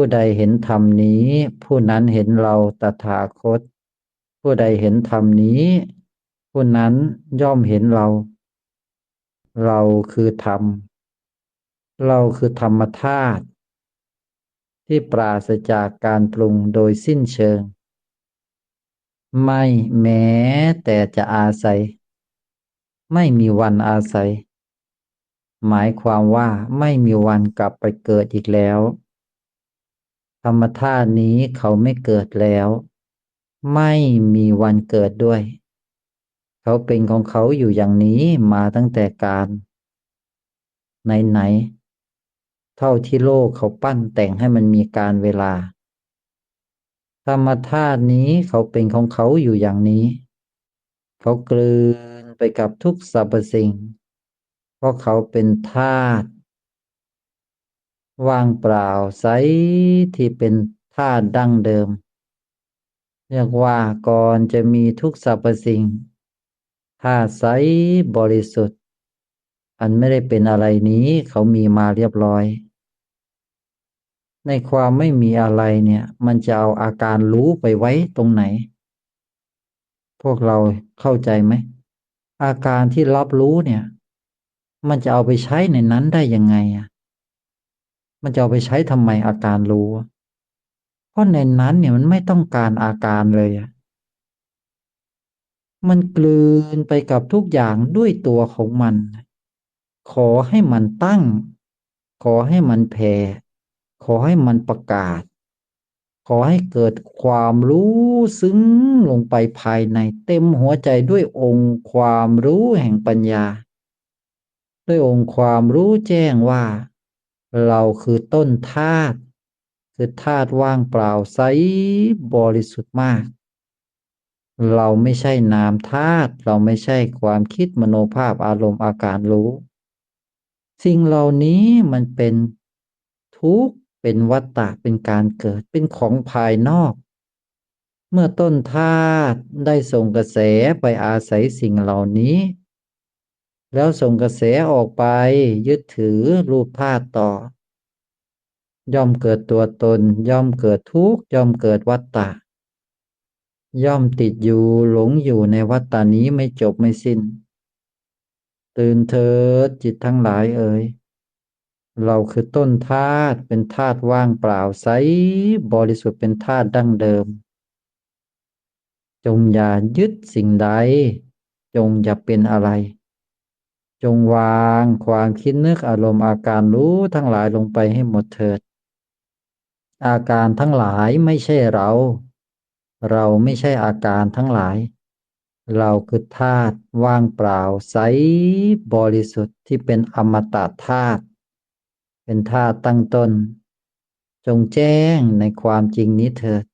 ผู้ใดเห็นธรรมนี้ ผู้นั้นเห็นเราตถาคต ผู้ใดเห็นธรรมนี้ ผู้นั้นย่อมเห็นเรา เราคือธรรม เราคือธรรมธาตุที่ปราศจากการปรุงโดยสิ้นเชิง ไม่แม้แต่จะอาศัย ไม่มีวันอาศัย หมายความว่าไม่มีวันกลับไปเกิดอีกแล้ว รรมธาตุนี้เขาไม่เกิดแล้ว ไม่มีวันเกิดด้วย เขาเป็นของเขาอยู่อย่างนี้มาตั้งแต่การไหนๆเท่าที่โลกเขาปั้นแต่งให้มันมีการเวลา ธรรมธาตุนี้เขาเป็นของเขาอยู่อย่างนี้ เขากลืนไปกับทุกสรรพสิ่ง เพราะเขาเป็นธาตุ ว่างเปล่าใสที่เป็นธาตุดั้งเดิม เรียกว่าก่อนจะมีทุกสรรพสิ่งธาตุใสบริสุทธิ์ อันไม่ได้เป็นอะไรนี้เขามีมาเรียบร้อย ในความไม่มีอะไรเนี่ย มันจะเอาอาการรู้ไปไว้ตรงไหน พวกเราเข้าใจไหม อาการที่รับรู้เนี่ย มันจะเอาไปใช้ในนั้นได้ยังไงอะ มันจะเอาไปใช้ทำไมอาการรู้ เพราะในนั้นเนี่ยมันไม่ต้องการอาการเลยอะมันกลืนไปกับทุกอย่างด้วยตัวของมัน ขอให้มันตั้ง ขอให้มันแผ่ขอให้มันประกาศ ขอให้เกิดความรู้ซึ้งลงไปภายในเต็มหัวใจด้วยองค์ความรู้แห่งปัญญา ด้วยองค์ความรู้แจ้งว่า เราคือต้นธาตุคือธาตุว่างเปล่าใสบริสุทธิ์มาก เราไม่ใช่นามธาตุเราไม่ใช่ความคิดมโนภาพอารมณ์อาการรู้ สิ่งเหล่านี้มันเป็นทุกข์เป็นวัตตะเป็นการเกิดเป็นของภายนอก เมื่อต้นธาตุได้ส่งกระแสไปอาศัยสิ่งเหล่านี้ แล้วส่งกระแสออกไป ยึดถือรูปธาตุต่อ ย่อมเกิดตัวตน ย่อมเกิดทุกข์ย่อมเกิดวัตตะ ย่อมติดอยู่หลงอยู่ในวัตตานี้ไม่จบไม่สิ้น ตื่นเถิดจิตทั้งหลายเอ่ยเราคือต้นธาตุเป็นธาตุว่างเปล่าใสบริสุทธิ์เป็นธาตุดั้งเดิม จงอย่ายึดสิ่งใด จงอย่าเป็นอะไร จงวางความคิดนึกอารมณ์อาการรู้ทั้งหลายลงไปให้หมดเถิด อาการทั้งหลายไม่ใช่เรา เราไม่ใช่อาการทั้งหลาย เราคือธาตุว่างเปล่าใสบริสุทธิ์ที่เป็นอมตะธาตุเป็นธาตุตั้งต้น จงแจ้งในความจริงนี้เถิด